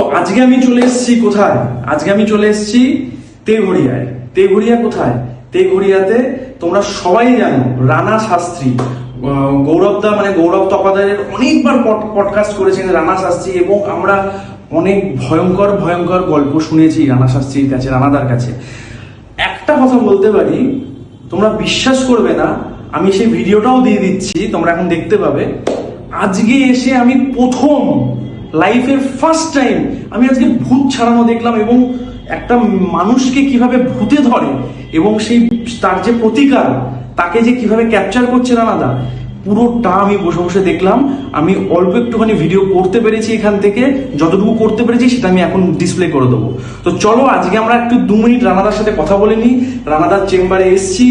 তো আজকে আমি চলে এসেছি কোথায়? আজকে আমি চলে এসেছি তেঘড়িয়ায়। তেঘড়িয়া কোথায়? তেঘড়িয়াতে তোমরা সবাই জানো রানা শাস্ত্রী। আহ, গৌরব দা মানে গৌরব তপাদারের অনেকবার পডকাস্ট করেছেন রানা শাস্ত্রী এবং আমরা অনেক ভয়ঙ্কর ভয়ঙ্কর গল্প শুনেছি রানা শাস্ত্রীর কাছে রানাদার কাছে। একটা কথা বলতে পারি তোমরা বিশ্বাস করবে না আমি সেই ভিডিওটাও দিয়ে দিচ্ছি তোমরা এখন দেখতে পাবে। আজকে এসে আমি প্রথম লাইফের ফার্স্ট টাইম আমি আজকে ভূত ছাড়ানো দেখলাম এবং একটা মানুষকে কীভাবে ভূতে ধরে এবং সেই, তার যে প্রতিকার, তাকে যে কীভাবে ক্যাপচার করছে রানাদা পুরোটা আমি বসে বসে দেখলাম। আমি অল্প একটুখানি ভিডিও করতে পেরেছি এখান থেকে, যতটুকু করতে পেরেছি সেটা আমি এখন ডিসপ্লে করে দেবো। তো চলো, আজকে আমরা একটু দু মিনিট রানাদার সাথে কথা বলে নিই। রানাদার চেম্বারে এসছি,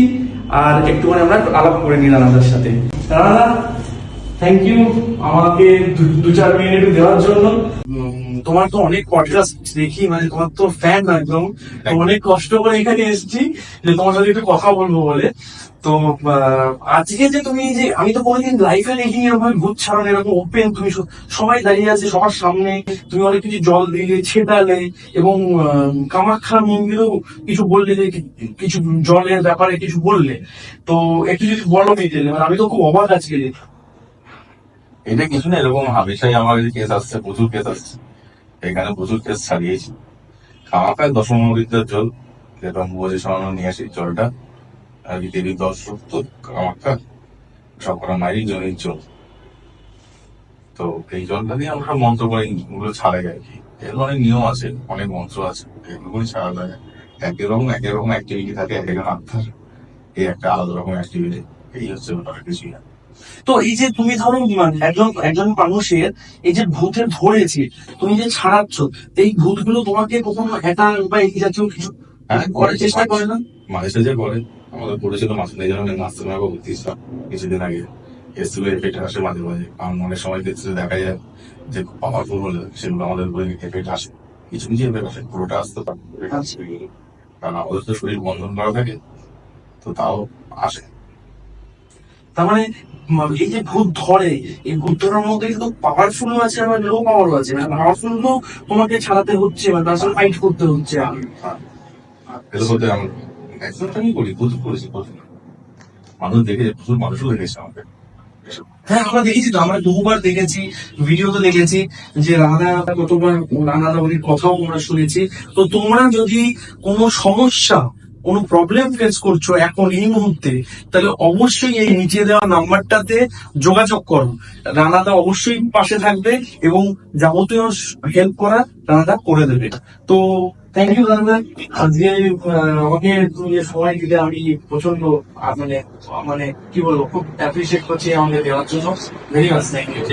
আর একটুখানি আমরা আলাপ করে নিই রানাদার সাথে। রানাদা থ্যাংক ইউ আমাকে দু- চার মিনিট দেওয়ার জন্য। তোমার তো অনেক পডকাস্ট দেখি মানে তোমার তো ফ্যান একদম। অনেক কষ্ট করে এখানে এসেছি যে তোমার সাথে একটু কথা বলব বলে। তো আজকে যে তুমি যে আমি তো কোনোদিন লাইফে দেখিনি এরকম ভূত ছাড়ানো এরকম ওপেন তুমি সবাই দাঁড়িয়ে আছে সবার সামনে। তুমি অনেক কিছু জল দিলে ছেটালে এবং কামাখ্যা মন্দিরেও কিছু বললে যে কিছু জলের ব্যাপারে কিছু বললে। তো একটু যদি বলো ডিটেলে মানে আমি তো খুব অবাক আজকে যে এটা কিছু না, এরকম হামেশাই আমার কাছে কেস আসছে, প্রচুর কেস আসছে। এখানে প্রচুর কেস ছাড়িয়েছি। খাওয়াকায় দশম নদীর জল যেটা বুঝে সরানো নিয়ে আসি জলটা। আর কি দেবীর দর্শক তো কামাখ্যা সব করা মায়েরই জমির জল। তো এই জলটা দিয়ে আমরা মন্ত্র করে ওগুলো ছাড়াই আর কি। এর অনেক নিয়ম আছে, অনেক মন্ত্র আছে এগুলো ছাড়া যায়। একই রকম একই রকম অ্যাক্টিভিটি থাকে, এক একজন আত্মার। এই একটা আলাদা রকম অ্যাক্টিভিটি এই হচ্ছে ব্যাপার, কিছুই না। তো এই যে তুমি ধরো মানে একজন একজন মানুষের এই যে ভূতে ধরেছে তুমি যে ছাড়াচ্ছ এই ভূতগুলো তোমাকে কখনো একা বা এই জাতীয় কিছু হ্যাঁ করার চেষ্টা করে না? মাঝে সাঝে করে আমাদের পড়েছিল মাঝে নাচতে পারব কিছুদিন আগে। এসছিল এফেক্ট আসে মাঝে মাঝে। কারণ অনেক সময় দেখতে দেখা যায় যে পাওয়ারফুল হলে সেগুলো আমাদের উপরে এফেক্ট আসে। কিছু কিছু এফেক্ট আসে পুরোটা আসতে পারে। আচ্ছা। কারণ আমাদের তো শরীর বন্ধন করা থাকে তো তাও আসে। তার মানে এই যে ভূত ধরে এই ভূত ধরার মধ্যে কিন্তু পাওয়ারফুল আছে আবার লো পাওয়ারও আছে। মানে পাওয়ারফুল তো তোমাকে ছাড়াতে হচ্ছে মানে তার সাথে ফাইট করতে হচ্ছে। আমি করি প্রচুর করেছি মানুষ দেখেছে প্রচুর মানুষও দেখেছে আমাকে। হ্যাঁ আমরা দেখেছি তো আমরা বহুবার দেখেছি ভিডিও তো দেখেছি যে রাধা কতবার দাবলির কথাও আমরা শুনেছি। তো তোমরা যদি কোনো সমস্যা কোনো প্রবলেম ফেস করছ এখন এই মুহূর্তে, তাহলে অবশ্যই এই নিচে দেওয়া নাম্বারটাতে যোগাযোগ করো। রানাদা অবশ্যই পাশে থাকবে এবং যাবতীয় হেল্প করা রানাদা করে দেবে। তো থ্যাংক ইউ রানাদা। আজকে আমাকে তুমি যে সময় দিলে, আমি প্রচণ্ড মানে মানে কি বলব, খুব অ্যাপ্রিসিয়েট করছি আমাকে দেওয়ার জন্য। Very much thank you